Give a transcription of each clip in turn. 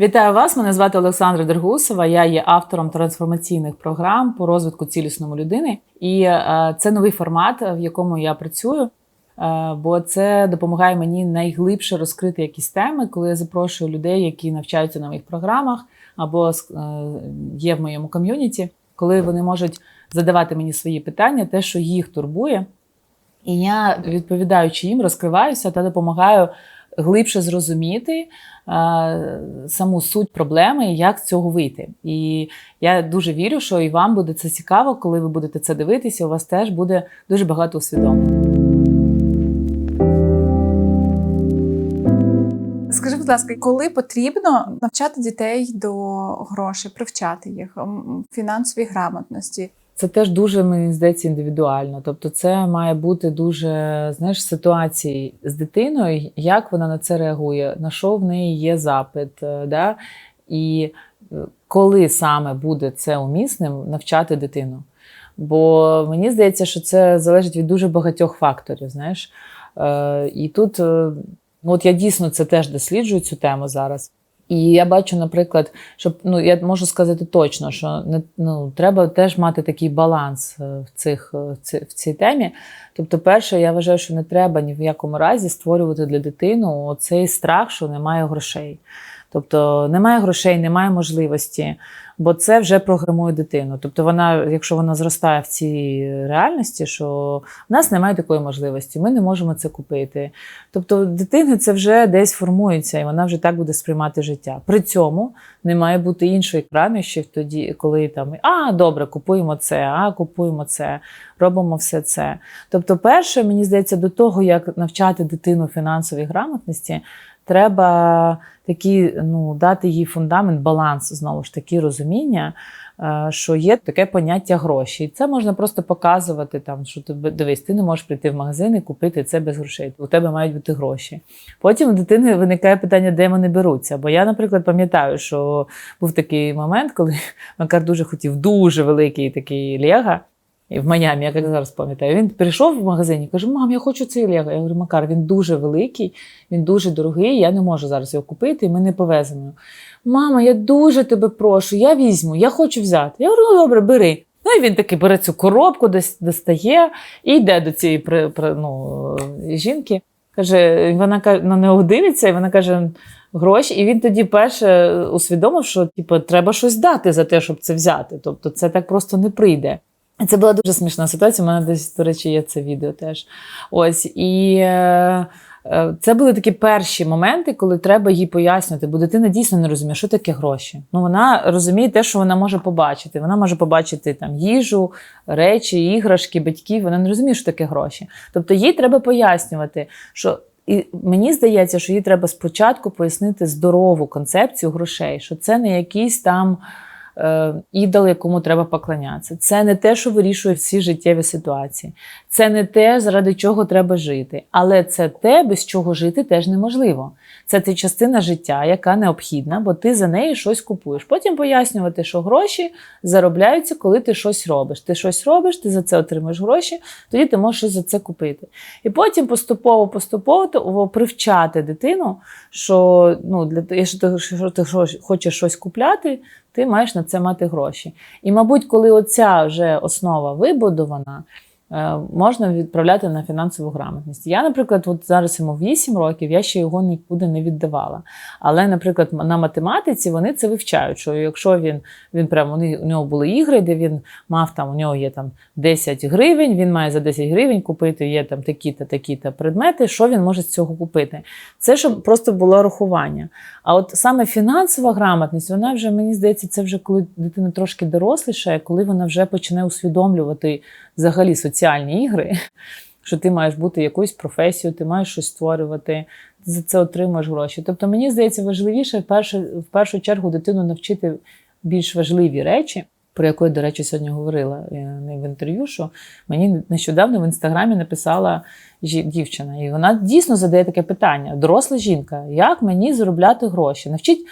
Вітаю вас! Мене звати Олександра Дергусова. Я є автором трансформаційних програм по розвитку цілісної людини. І е, це новий формат, в якому я працюю. е, Бо це допомагає мені найглибше розкрити якісь теми, коли я запрошую людей, які навчаються на моїх програмах або е, є в моєму ком'юніті, коли вони можуть задавати мені свої питання, те, що їх турбує. І я, відповідаючи їм, розкриваюся та допомагаю глибше зрозуміти саму суть проблеми і як з цього вийти. І я дуже вірю, що і вам буде це цікаво, коли ви будете це дивитися, у вас теж буде дуже багато усвідомлень. Скажи, будь ласка, коли потрібно навчати дітей до грошей, привчати їх фінансовій грамотності? Це теж дуже мені здається індивідуально. Тобто, це має бути дуже знаєш ситуації з дитиною, як вона на це реагує, на що в неї є запит, е, да? і е, коли саме буде це умісним навчати дитину. Бо мені здається, що це залежить від дуже багатьох факторів. Знаєш, е, і тут, ну, от я дійсно це теж досліджую цю тему зараз. І я бачу, наприклад, що ну я можу сказати точно, що не ну треба теж мати такий баланс е, в цих е, в цій темі. Тобто, перше, я вважаю, що не треба ні в якому разі створювати для дитини оцей страх, що немає грошей. Тобто немає грошей, немає можливості, бо це вже програмує дитину. Тобто, вона, якщо вона зростає в цій реальності, що в нас немає такої можливості, ми не можемо це купити. Тобто, в дитини це вже десь формується, і вона вже так буде сприймати життя. При цьому не має бути іншої крайнощі тоді, коли там а добре, купуємо це, а купуємо це, робимо все це. Тобто, перше, мені здається, до того, як навчати дитину фінансовій грамотності, треба такі, ну, дати їй фундамент, баланс, знову ж таки, розуміння, е, що є таке поняття гроші. І це можна просто показувати, там, що ти дивись, ти не можеш прийти в магазин і купити це без грошей. У тебе мають бути гроші. Потім у дитини виникає питання, де вони беруться. Бо я, наприклад, пам'ятаю, що був такий момент, коли Макар дуже хотів дуже великий такий Лего. В Майамі, я як зараз пам'ятаю, він прийшов в магазин і каже: Мам, я хочу цей Лего. Я говорю, Макар, він дуже великий, він дуже дорогий, я не можу зараз його купити, і ми не повеземо. Мама, я дуже тебе прошу, я візьму, я хочу взяти. Я говорю, ну добре, бери. Ну і він таки бере цю коробку, достає і йде до цієї ну, жінки. Каже, вона на нього дивиться, і вона каже, гроші. І він тоді перше усвідомив, що типу, треба щось дати за те, щоб це взяти. Тобто це так просто не прийде. Це була дуже смішна ситуація. У мене десь, до речі, є це відео теж. Ось і е, е, це були такі перші моменти, коли треба їй пояснювати, бо дитина дійсно не розуміє, що таке гроші. Ну вона розуміє те, що вона може побачити. Вона може побачити там їжу, речі, іграшки, батьків. Вона не розуміє, що таке гроші. Тобто їй треба пояснювати, що. І мені здається, що їй треба спочатку пояснити здорову концепцію грошей, що це не якийсь там е, ідол, якому треба поклонятися. Це не те, що вирішує всі життєві ситуації. Це не те, заради чого треба жити. Але це те, без чого жити теж неможливо. Це ти частина життя, яка необхідна, бо ти за неї щось купуєш. Потім пояснювати, що гроші заробляються, коли ти щось робиш. Ти щось робиш, ти за це отримуєш гроші, тоді ти можеш щось за це купити. І потім поступово, поступово привчати дитину, що ну, для того, ти, хочеш щось купляти, ти маєш на це мати гроші. І, мабуть, коли оця вже основа вибудована, можна відправляти на фінансову грамотність. Я, наприклад, от зараз йому 8 років, я ще його нікуди не віддавала. Але, наприклад, на математиці вони це вивчають. Що якщо він він прямо у нього були ігри, де він мав там, у нього є там 10 гривень, він має за 10 гривень купити, є там такі-то, такі-то предмети, що він може з цього купити. Це щоб просто було рахування. А от саме фінансова грамотність, вона вже, мені здається, це вже коли дитина трошки дорослішає, коли вона вже почне усвідомлювати взагалі соціальні ігри, що ти маєш бути якоюсь професією, ти маєш щось створювати, ти за це отримуєш гроші. Тобто, мені здається, важливіше в першу, в першу чергу дитину навчити більш важливі речі. Про яку я, до речі, сьогодні говорила е, в інтерв'ю, що мені нещодавно в інстаграмі написала дівчина, і вона дійсно задає таке питання: доросла жінка, як мені заробляти гроші? Навчіть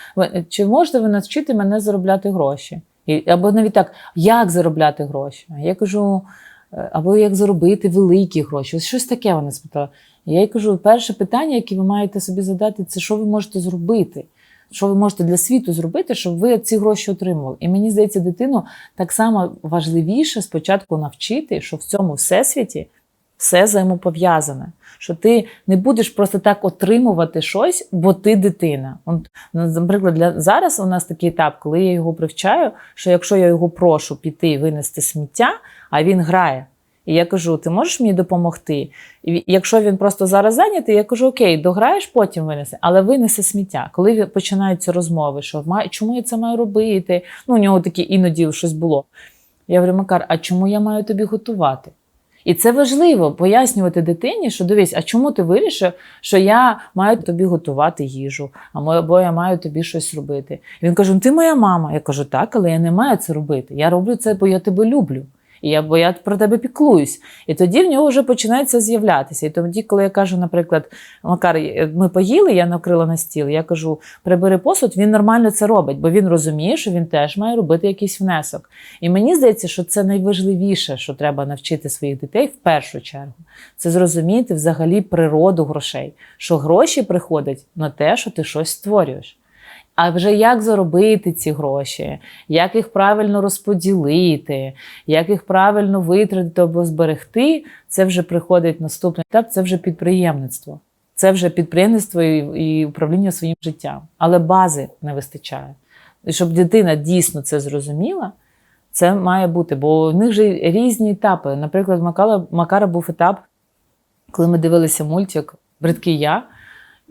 чи можете ви навчити мене заробляти гроші? І, або навіть так, як заробляти гроші? Я кажу, е, або як заробити великі гроші. Ось щось таке вона спитала. Я їй кажу: перше питання, яке ви маєте собі задати, це що ви можете зробити? Що ви можете для світу зробити, щоб ви ці гроші отримували? І мені здається, дитину так само важливіше спочатку навчити, що в цьому всесвіті все взаємопов'язане. Що ти не будеш просто так отримувати щось, бо ти дитина. От, наприклад, для зараз у нас такий етап, коли я його привчаю, що якщо я його прошу піти винести сміття, а він грає. І я кажу: ти можеш мені допомогти? І якщо він просто зараз зайнятий, я кажу: Окей, дограєш, потім винеси, але винеси сміття. Коли починаються розмови, що чому я це маю робити? Ну, у нього такі іноді щось було. Я говорю, Макар, а чому я маю тобі готувати? І це важливо пояснювати дитині, що дивись, а чому ти вирішив, що я маю тобі готувати їжу, або я маю тобі щось робити. І він каже: «Ну, ти моя мама. Я кажу, так, але я не маю це робити. Я роблю це, бо я тебе люблю. Я, бо я про тебе піклуюсь. І тоді в нього вже починається з'являтися. І тоді, коли я кажу, наприклад, Макар, ми поїли, я накрила на стіл, я кажу, прибери посуд, він нормально це робить, бо він розуміє, що він теж має робити якийсь внесок. І мені здається, що це найважливіше, що треба навчити своїх дітей в першу чергу. Це зрозуміти взагалі природу грошей, що гроші приходять на те, що ти щось створюєш. А вже як заробити ці гроші, як їх правильно розподілити, як їх правильно витратити або зберегти, це вже приходить наступний етап, це вже підприємництво. Це вже підприємництво і, управління своїм життям. Але бази не вистачає. І щоб дитина дійсно це зрозуміла, це має бути, бо в них же різні етапи. Наприклад, Макара, Макара був етап, коли ми дивилися мультик Бридкий я.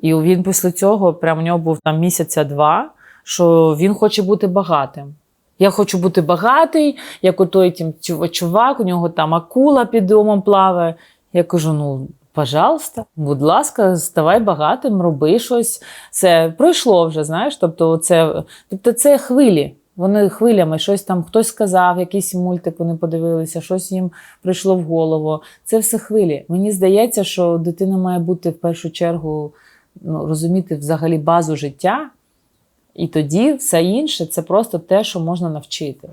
І він після цього, прямо у нього був там місяця два, що він хоче бути багатим. Я хочу бути багатий, як у той чувак, у нього там акула під домом плаває. Я кажу: ну, пожалуйста, будь ласка, ставай багатим, роби щось. Це пройшло вже, знаєш. Тобто, це, тобто це хвилі. Вони хвилями щось там хтось сказав, якийсь мультик вони подивилися, щось їм прийшло в голову. Це все хвилі. Мені здається, що дитина має бути в першу чергу ну, розуміти взагалі базу життя, і тоді все інше це просто те, що можна навчити.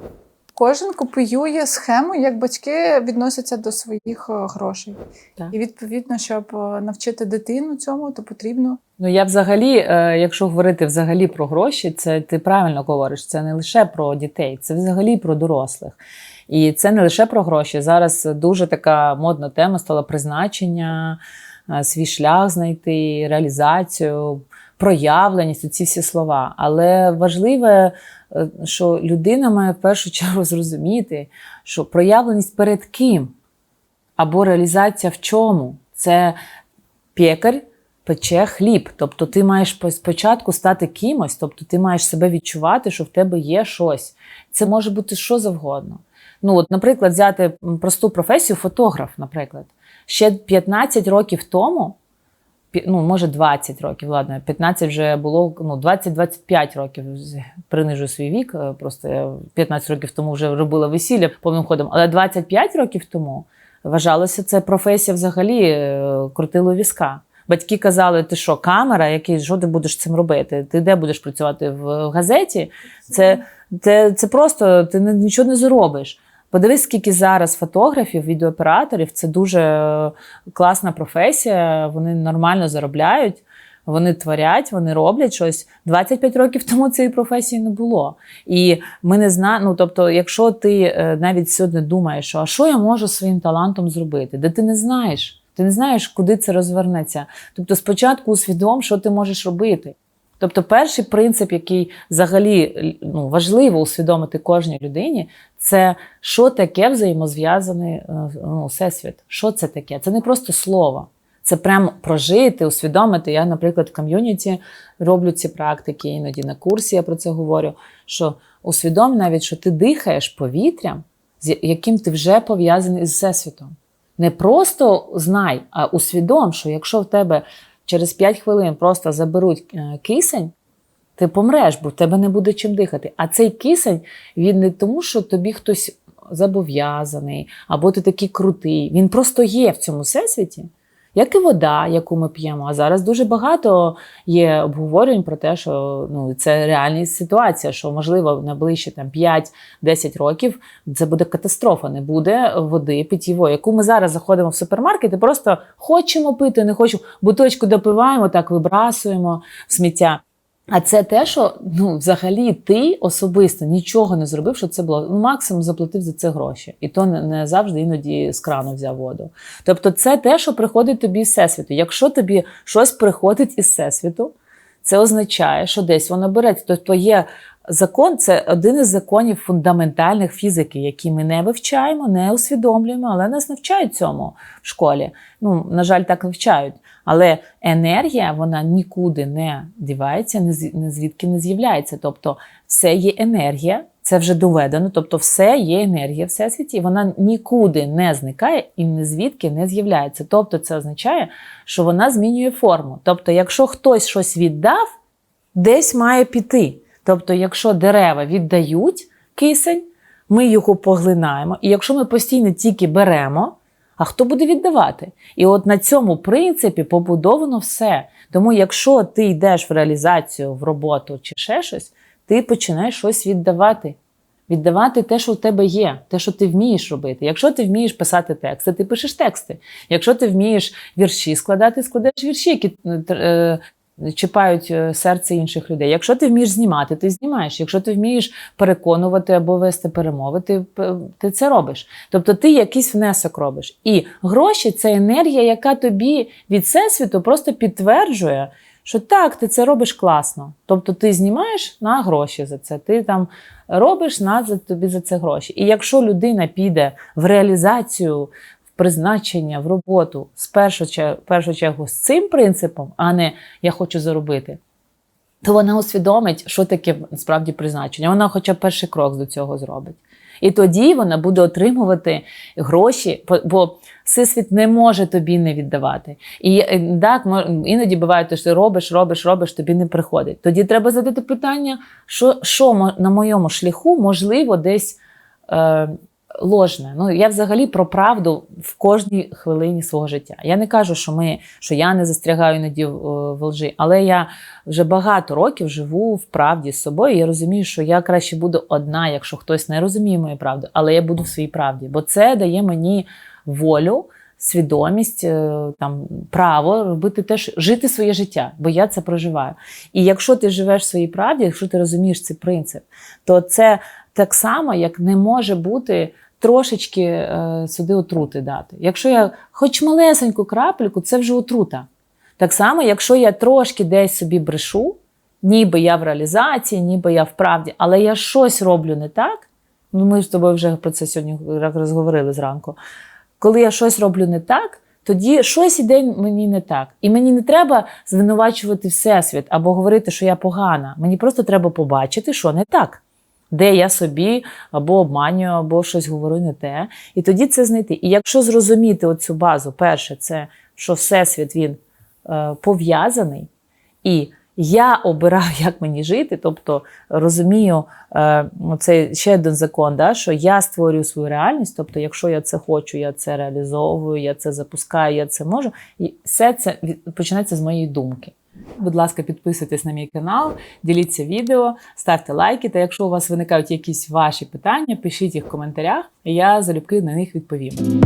Кожен копіює схему, як батьки відносяться до своїх е, грошей. Так. І відповідно, щоб е, навчити дитину цьому, то потрібно Ну, я взагалі, е, якщо говорити взагалі про гроші, це ти правильно говориш, це не лише про дітей, це взагалі про дорослих. І це не лише про гроші. Зараз дуже така модна тема стала призначення, свій шлях знайти, реалізацію, проявленість, ці всі слова. Але важливе, е, що людина має в першу чергу зрозуміти, що проявленість перед ким або реалізація в чому це пекар пече хліб. Тобто ти маєш спочатку стати кимось, тобто ти маєш себе відчувати, що в тебе є щось. Це може бути що завгодно. Ну, от, наприклад, взяти просту професію фотограф, наприклад. Ще 15 років тому, ну, може 20 років, ладно, 15 вже було, ну, 20-25 років, принижую свій вік, е, просто я 15 років тому вже робила весілля повним ходом, але 25 років тому вважалося це професія взагалі е, крутило візка. Батьки казали, ти що, камера, який, що ти будеш цим робити? Ти де будеш працювати в газеті? Це, це, це просто ти нічого не зробиш. Подивись, скільки зараз фотографів, відеооператорів це дуже е, класна професія. Вони нормально заробляють, вони творять, вони роблять щось. 25 років тому цієї професії не було. І ми не знаємо. Ну, тобто, якщо ти е, навіть сьогодні думаєш, що а що я можу своїм талантом зробити, де ти не знаєш. Ти не знаєш, куди це розвернеться. Тобто, спочатку усвідом, що ти можеш робити. Тобто, перший принцип, який взагалі ну, важливо усвідомити кожній людині, це що таке взаємозв'язаний е, ну, всесвіт. Що це таке? Це не просто слово. Це прямо прожити, усвідомити. Я, наприклад, в ком'юніті роблю ці практики, іноді на курсі я про це говорю. Що усвідом навіть, що ти дихаєш повітрям, з яким ти вже пов'язаний з всесвітом. Не просто знай, а усвідом, що якщо в тебе через 5 хвилин просто заберуть е, кисень, ти помреш, бо в тебе не буде чим дихати. А цей кисень він не тому, що тобі хтось зобов'язаний, або ти такий крутий. Він просто є в цьому всесвіті, як і вода, яку ми п'ємо. А зараз дуже багато є обговорень про те, що ну, це реальна ситуація, що можливо найближчі там 5-10 років це буде катастрофа, не буде води питьєвої, яку ми зараз заходимо в супермаркет і просто хочемо пити, не хочемо, буточку допиваємо, так вибрасуємо в сміття. А це те, що ну, взагалі ти особисто нічого не зробив, що це було. Ну, максимум заплатив за це гроші. І то не, завжди іноді з крану взяв воду. Тобто, це те, що приходить тобі з всесвіту. Якщо тобі щось приходить із всесвіту, це означає, що десь воно береться. Тобто є закон, це один із законів фундаментальних фізики, які ми не вивчаємо, не усвідомлюємо, але нас навчають цьому в школі. Ну, на жаль, так вивчають. Але енергія вона нікуди не дівається, ні звідки не з'являється. Тобто, все є енергія, це вже доведено. Тобто, все є енергія всесвіті, вона нікуди не зникає і ні звідки не з'являється. Тобто, це означає, що вона змінює форму. Тобто, якщо хтось щось віддав, десь має піти. Тобто, якщо дерева віддають кисень, ми його поглинаємо. І якщо ми постійно тільки беремо, а хто буде віддавати? І от на цьому принципі побудовано все. Тому, якщо ти йдеш в реалізацію, в роботу чи ще щось, ти починаєш щось віддавати. Віддавати те, що в тебе є, те, що ти вмієш робити. Якщо ти вмієш писати тексти, ти пишеш тексти. Якщо ти вмієш вірші складати, складеш вірші, які е, чіпають е, серце інших людей. Якщо ти вмієш знімати, ти знімаєш. Якщо ти вмієш переконувати або вести перемови, ти, ти це робиш. Тобто ти якийсь внесок робиш. І гроші це енергія, яка тобі від всесвіту просто підтверджує, що так, ти це робиш класно. Тобто ти знімаєш на гроші за це, ти там робиш на за тобі за це гроші. І якщо людина піде в реалізацію, призначення, в роботу з першу, чер- першу чергу з цим принципом, а не я хочу заробити. То вона усвідомить, що таке насправді призначення. Вона хоча б перший крок до цього зробить. І тоді вона буде отримувати гроші, бо- всесвіт не може тобі не віддавати. І е, так, іноді буває, що робиш, робиш, робиш, тобі не приходить. Тоді треба задати питання, що, що на моєму шляху можливо десь е, ложне. Ну, я взагалі про правду в кожній хвилині свого життя. Я не кажу, що, ми, що я не застрягаю іноді в, в лжи, але я вже багато років живу в правді з собою. І я розумію, що я краще буду одна, якщо хтось не розуміє мою правду, але я буду в своїй правді, бо це дає мені волю. Свідомість, е, там право робити теж жити своє життя, бо я це проживаю. І якщо ти живеш в своїй правді, якщо ти розумієш цей принцип, то це так само, як не може бути трошечки е, сюди отрути дати. Якщо я хоч малесеньку крапельку, це вже отрута. Так само, якщо я трошки десь собі брешу, ніби я в реалізації, ніби я в правді, але я щось роблю не так. Ну, ми з тобою вже про це сьогодні розговорили зранку. Коли я щось роблю не так, тоді щось іде мені не так. І мені не треба звинувачувати Всесвіт або говорити, що я погана. Мені просто треба побачити, що не так. Де я собі або обманюю, або щось говорю не те. І тоді це знайти. І якщо зрозуміти оцю базу, перше, це що Всесвіт він е, пов'язаний, і я обираю, як мені жити, тобто розумію, е, це ще один закон, да, що я створюю свою реальність. Тобто, якщо я це хочу, я це реалізовую, я це запускаю, я це можу. І все це починається з моєї думки. Будь ласка, підписуйтесь на мій канал, діліться відео, ставте лайки. Та якщо у вас виникають якісь ваші питання, пишіть їх в коментарях, і я залюбки на них відповім.